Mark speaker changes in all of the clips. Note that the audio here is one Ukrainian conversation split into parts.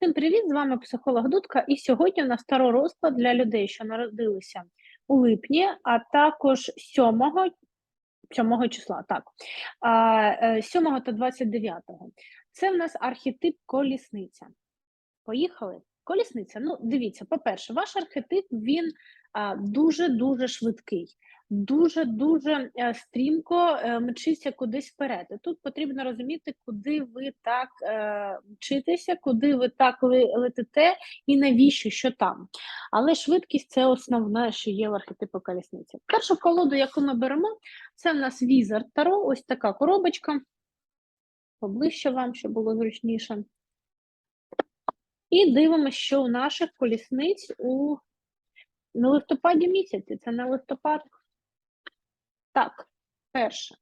Speaker 1: Всім привіт! З вами психолог Дудка. І сьогодні у нас старий розклад для людей, що народилися у липні, а також 7, 7 числа, так, а, е, 7 та 29. Це в нас архетип колісниця. Поїхали? Колісниця. Ну, дивіться, по-перше, ваш архетип він а, дуже-дуже швидкий, дуже-дуже е, стрімко е, мчиться кудись вперед. Тут потрібно розуміти, куди ви так е, мчитеся, куди ви так летите і навіщо, що там. Але швидкість це основне, що є в архетипу колісниці. Першу колоду, яку ми беремо, це в нас візер Таро, ось така коробочка. Поближче вам, щоб було зручніше. І дивимося, що у наших колісниць у на листопаді місяці. Це не листопад. Так, перше.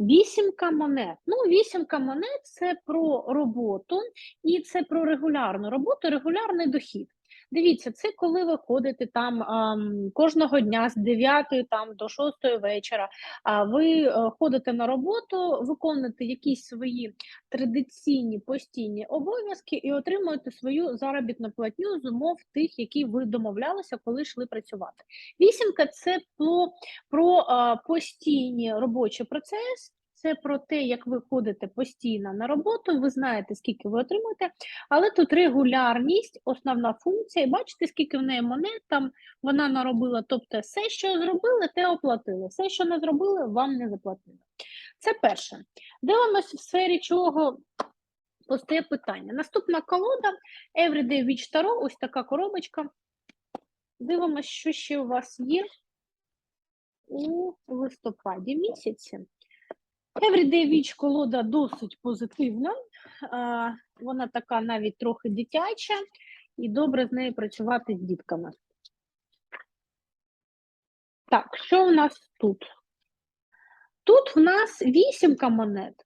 Speaker 1: Вісімка монет. Ну, вісімка монет це про роботу і це про регулярну роботу, регулярний дохід. Дивіться, це коли ви ходите там ам, кожного дня з 9 там, до 6 вечора, а ви е, ходите на роботу, виконуєте якісь свої традиційні постійні обов'язки і отримуєте свою заробітну платню з умов тих, які ви домовлялися, коли йшли працювати. Вісімка це про, про а, постійні робочий процес. Це про те, як ви ходите постійно на роботу, ви знаєте, скільки ви отримуєте, але тут регулярність, основна функція. І бачите, скільки в неї монет там вона наробила. Тобто, все, що зробили, те оплатили. Все, що не зробили, вам не заплатили. Це перше. Дивимось в сфері чого постає питання. Наступна колода Everyday Witch Tarot, ось така коробочка. Дивимось, що ще у вас є у листопаді місяці. Everyday Witch колода досить позитивна. Вона така навіть трохи дитяча, і добре з нею працювати з дітками. Так, що у нас тут? Тут в нас вісімка монет.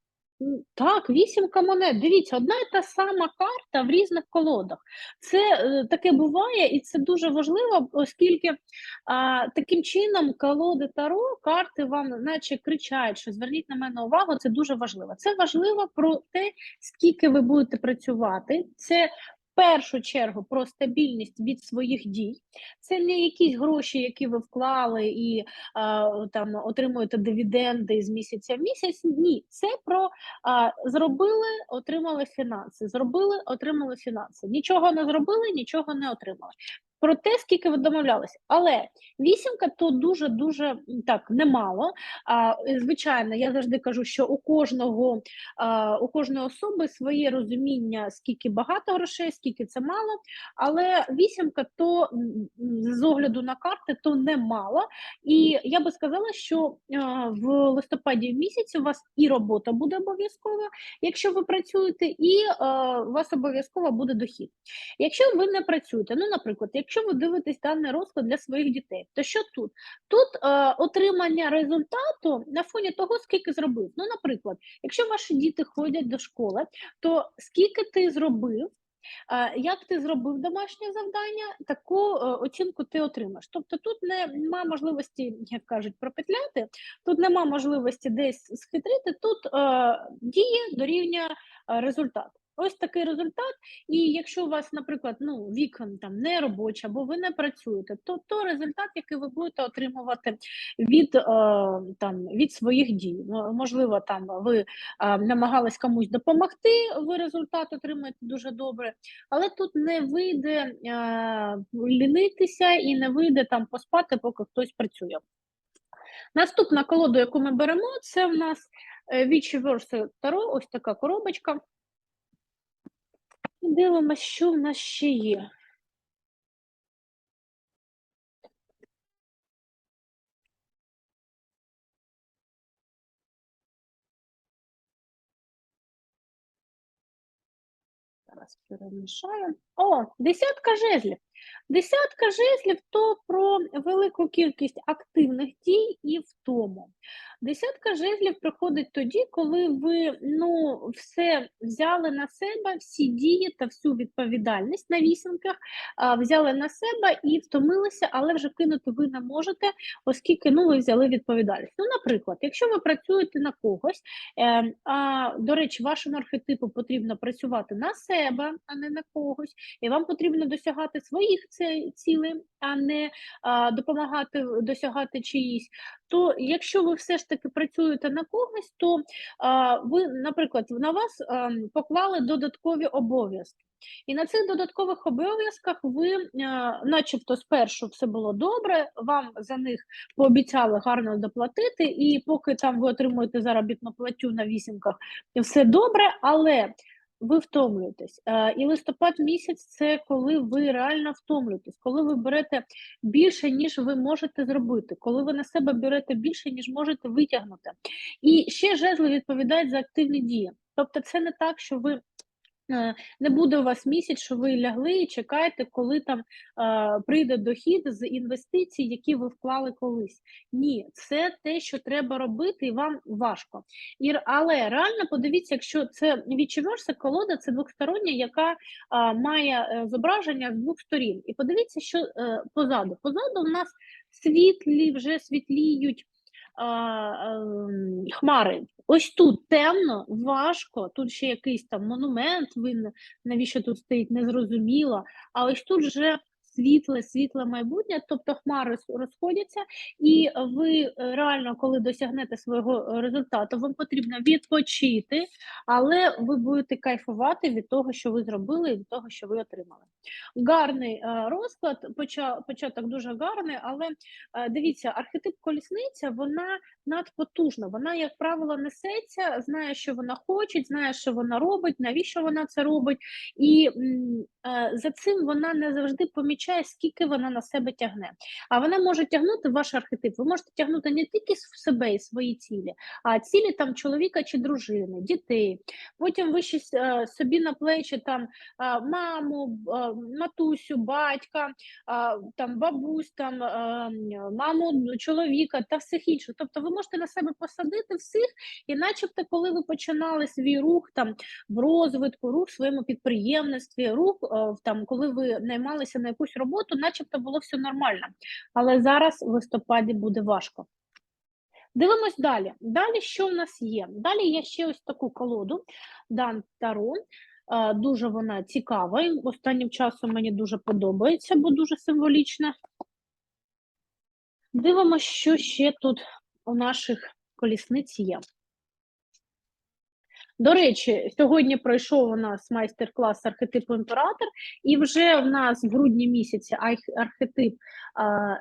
Speaker 1: Так, вісімка монет. Дивіться, одна і та сама карта в різних колодах. Це е, таке буває, і це дуже важливо, оскільки а, таким чином колоди Таро, карти вам наче кричають, що зверніть на мене увагу, це дуже важливо. Це важливо про те, скільки ви будете працювати. Це першу чергу про стабільність від своїх дій. Це не якісь гроші, які ви вклали і а, там отримуєте дивіденди з місяця в місяць. Ні, це про а, зробили, отримали фінанси. Зробили, отримали фінанси. Нічого не зробили, нічого не отримали. Про те, скільки ви домовлялися. Але вісімка то дуже дуже так немало. А, звичайно, я завжди кажу, що у кожного а, у кожної особи своє розуміння, скільки багато грошей, скільки це мало. Але вісімка то з огляду на карти то немало. І я би сказала, що а, в листопаді місяці у вас і робота буде обов'язкова, якщо ви працюєте, і а, у вас обов'язково буде дохід. Якщо ви не працюєте, ну, наприклад, якщо ви дивитесь даний розклад для своїх дітей, то що тут? Тут е, отримання результату на фоні того, скільки зробив. Ну, наприклад, якщо ваші діти ходять до школи, то скільки ти зробив, е, як ти зробив домашнє завдання, таку е, оцінку ти отримаєш. Тобто тут нема можливості, як кажуть, пропетляти, тут нема можливості десь схитрити, тут е, діє дорівнює е, результат. Ось такий результат. І якщо у вас, наприклад, ну, вікон там не робоча, або ви не працюєте, то, то результат, який ви будете отримувати від, е, там, від своїх дій. Можливо, там ви е, намагались комусь допомогти, ви результат отримаєте дуже добре, але тут не вийде е, лінитися і не вийде там поспати, поки хтось працює. Наступна колода, яку ми беремо, це в нас Вічі Верси Таро, ось така коробочка. І Дивимося, що в нас ще є. Зараз перемішаю. О, десятка жезлів. Десятка жезлів то про велику кількість активних дій і втому. Десятка жезлів приходить тоді, коли ви ну, все взяли на себе, всі дії та всю відповідальність на вісімках а, взяли на себе і втомилися, але вже кинути ви не можете, оскільки ну, ви взяли відповідальність. Ну, наприклад, якщо ви працюєте на когось, е, а до речі, вашому архетипу потрібно працювати на себе, а не на когось, і вам потрібно досягати своїх цілей, а не допомагати досягати чиїсь. То якщо ви все ж таки працюєте на когось, то а, ви, наприклад, на вас а, поклали додаткові обов'язки. І на цих додаткових обов'язках ви, а, начебто, спершу все було добре, вам за них пообіцяли гарно доплатити, і поки там ви отримуєте заробітну платю на вісімках, все добре, але ви втомлюєтесь. Е, І листопад місяць це коли ви реально втомлюєтесь, коли ви берете більше, ніж ви можете зробити, коли ви на себе берете більше, ніж можете витягнути. І ще жезли відповідають за активні дії. Тобто, це не так, що ви. Е, Не буде у вас місяць, що ви лягли і чекаєте, коли там е, прийде дохід з інвестицій, які ви вклали колись. Ні, це те, що треба робити, і вам важко. І, але реально подивіться, якщо це відчуваєшся колода, це двостороння, яка а, має е, зображення з двох сторін. І подивіться, що е, позаду. Позаду в нас світлі, вже світліють а, ем, хмари. Ось тут темно, важко, тут ще якийсь там монумент, він навіщо тут стоїть, незрозуміло. А ось тут вже світле, світле майбутнє, тобто хмари розходяться, і ви е, реально, коли досягнете свого е, результату, вам потрібно відпочити, але ви будете кайфувати від того, що ви зробили, і від того, що ви отримали. Гарний е, розклад, початок дуже гарний, але дивіться, архетип колісниця вона надпотужна. Вона, як правило, несеться, знає, що вона хоче, знає, що вона робить, навіщо вона це робить, і за цим вона не завжди помічає, скільки вона на себе тягне. А вона може тягнути ваш архетип. Ви можете тягнути не тільки в себе і свої цілі, а цілі там чоловіка чи дружини, дітей. Потім ви щось е, собі на плечі там а, маму, а, матусю, батька, там бабусь, там маму чоловіка та всіх інших. Тобто ви можете на себе посадити всіх, і начебто, коли ви починали свій рух там в розвитку, рух в своєму підприємництві, рух е, там, коли ви наймалися на якусь роботу, начебто було все нормально. Але зараз в листопаді буде важко. Дивимось далі. Далі що в нас є? Далі є ще ось таку колоду Дан Таро. Е, Дуже вона цікава. Останнім часом мені дуже подобається, бо дуже символічна. Дивимося, що ще тут у наших колісниць є. До речі, сьогодні пройшов у нас майстер-клас архетипу імператор, і вже в нас в грудні місяці архетип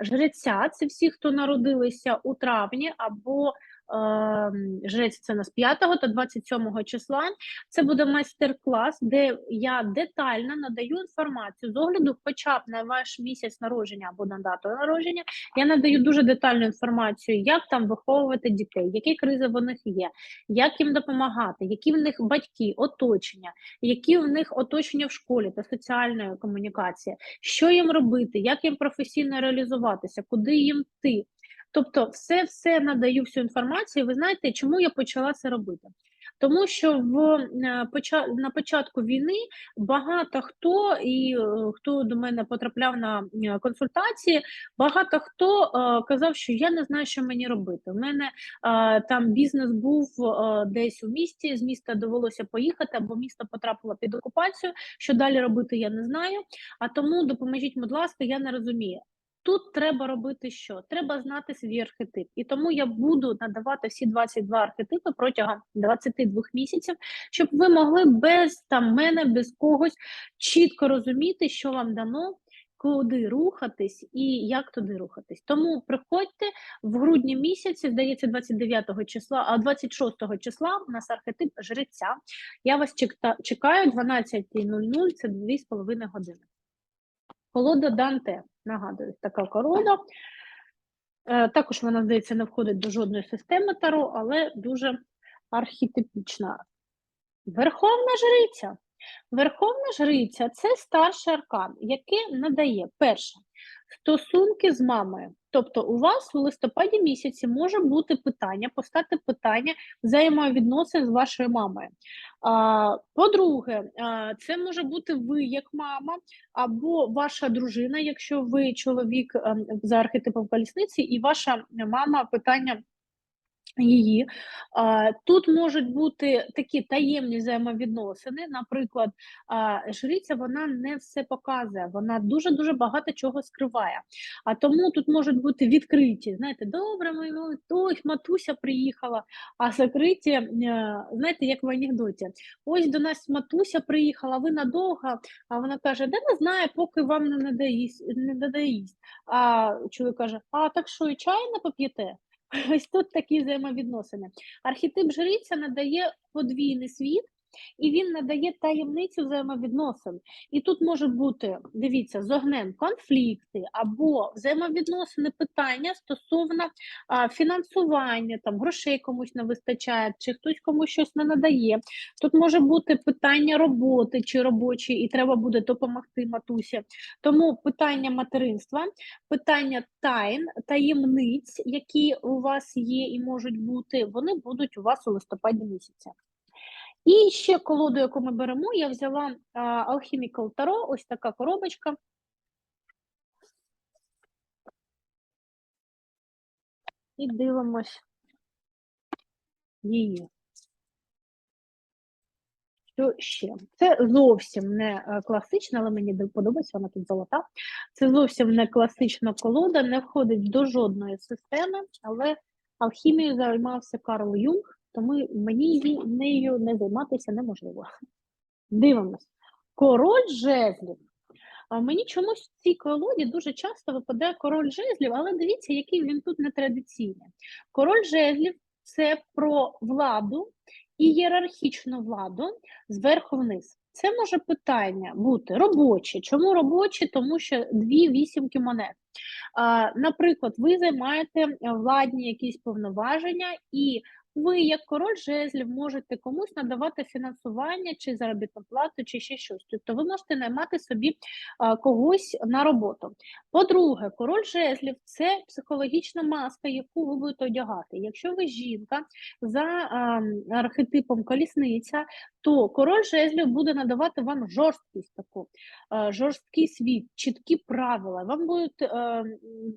Speaker 1: жреця. Це всі, хто народилися у травні або жрець це нас 5 та 27 числа. Це буде майстер-клас, де я детально надаю інформацію з огляду, хоча б на ваш місяць народження або на дату народження. Я надаю дуже детальну інформацію, як там виховувати дітей, які кризи в них є, як їм допомагати, які в них батьки, оточення, які в них оточення в школі та соціальна комунікація, що їм робити, як їм професійно реалізуватися, куди їм йти. Тобто, все все надаю всю інформацію. Ви знаєте, чому я почала це робити? Тому що в е, на початку війни багато хто і е, хто до мене потрапляв на е, консультації, багато хто е, казав, що я не знаю, що мені робити. У мене е, там бізнес був е, десь у місті, з міста довелося поїхати, або місто потрапило під окупацію. Що далі робити, я не знаю. А тому допоможіть, будь ласка, я не розумію. Тут треба робити що? Треба знати свій архетип. І тому я буду надавати всі 22 архетипи протягом 22 місяців, щоб ви могли без там мене, без когось чітко розуміти, що вам дано, куди рухатись і як туди рухатись. Тому приходьте в грудні місяці, здається, 29 числа, а 26 числа у нас архетип жреця. Я вас чекаю 12.00, це 2,5 години. Колода Данте, нагадую, така колода. Е, Також вона, здається, не входить до жодної системи Таро, але дуже архетипічна. Верховна жриця. Верховна жриця це старший аркан, який надає перше стосунки з мамою. Тобто, у вас у листопаді місяці може бути питання, постати питання взаємовідносин з вашою мамою. По-друге, це може бути ви як мама, або ваша дружина, якщо ви чоловік ем, за архетипом колісниці, і ваша мама питання. Її тут можуть бути такі таємні взаємовідносини. Наприклад, жриця вона не все показує, вона дуже дуже багато чого скриває. А тому тут можуть бути відкриті. Знаєте, добре, ну, той матуся приїхала, а закриті, е, знаєте, як в анекдоті. Ось до нас матуся приїхала, ви надовго. А вона каже: де не знає, поки вам не надоїсть, не надоїсть. А чоловік каже: А так що і чай не поп'єте? Ось тут такі взаємовідносини. Архетип жриця надає подвійний світ, і він надає таємницю взаємовідносин. І тут може бути, дивіться, з огнем конфлікти або взаємовідносини питання стосовно а, фінансування, там грошей комусь не вистачає, чи хтось комусь щось не надає. Тут може бути питання роботи чи робочі, і треба буде допомогти матусі. Тому питання материнства, питання тайн, таємниць, які у вас є і можуть бути, вони будуть у вас у листопаді місяця. І ще колоду, яку ми беремо, я взяла Alchemical Tarot, ось така коробочка. І дивимось її. Що ще? Це зовсім не е, класична, але мені подобається, вона тут золота. Це зовсім не класична колода, не входить до жодної системи, але алхімією займався Карл Юнг тому мені нею не займатися неможливо. Дивимось. Король жезлів. Мені чомусь в цій колоді дуже часто випадає король жезлів, але дивіться, який він тут нетрадиційний. Король жезлів це про владу і ієрархічну владу зверху вниз. Це може питання бути робоче. Чому робоче? Тому що дві вісімки монет. Наприклад, ви займаєте владні якісь повноваження, і ви, як король жезлів, можете комусь надавати фінансування чи заробітну плату, чи ще щось. Тобто ви можете наймати собі когось на роботу. По-друге, король жезлів це психологічна маска, яку ви будете одягати. Якщо ви жінка за архетипом колісниця, то король жезлів буде надавати вам жорсткість таку, жорсткий світ, чіткі правила. Вам будуть,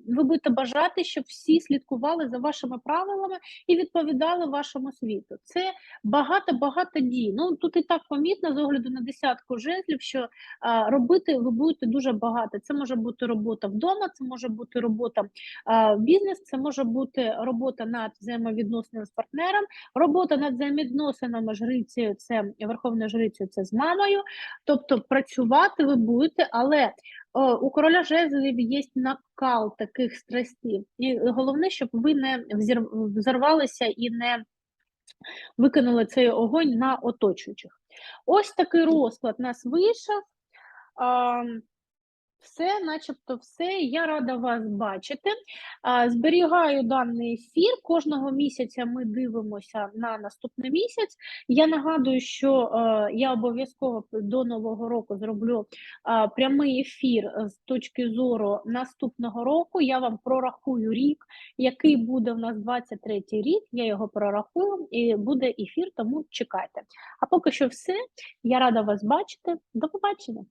Speaker 1: ви будете бажати, щоб всі слідкували за вашими правилами і відповідали вашому світу. Це багато-багато дій. Ну тут і так помітно з огляду на десятку жезлів, що а, робити ви будете дуже багато. Це може бути робота вдома, це може бути робота а, в бізнес, це може бути робота над взаємовідносинами з партнером, робота над взаємовідносинами жрицею, це верховною жрицею, це з мамою. Тобто працювати ви будете, але у короля жезлів є накал таких страстів. І головне, щоб ви не взорвалися і не викинули цей огонь на оточуючих. Ось такий розклад нас вийшов. Все, начебто, все. Я рада вас бачити. Зберігаю даний ефір. Кожного місяця ми дивимося на наступний місяць. Я нагадую, що я обов'язково до нового року зроблю прямий ефір з точки зору наступного року. Я вам прорахую рік, який буде в нас 23-й рік. Я його прорахую і буде ефір, тому чекайте. А поки що все. Я рада вас бачити. До побачення.